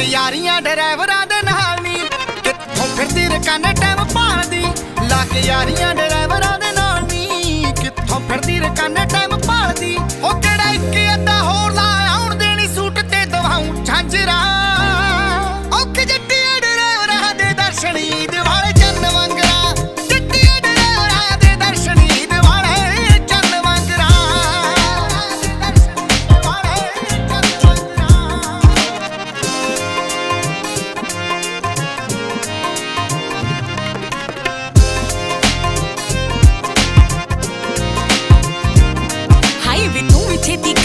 ਕੇ ਯਾਰੀਆਂ ਡਰਾਈਵਰਾਂ ਦੇ ਨਾਲ ਨੀ। ਕਿੱਥੋਂ ਫਿਰਦੀ ਰਕਾਨੇ ਟਾਈਮ ਭਾਲਦੀ। ਲਾ ਕੇ ਯਾਰੀਆਂ ਦੇ tip,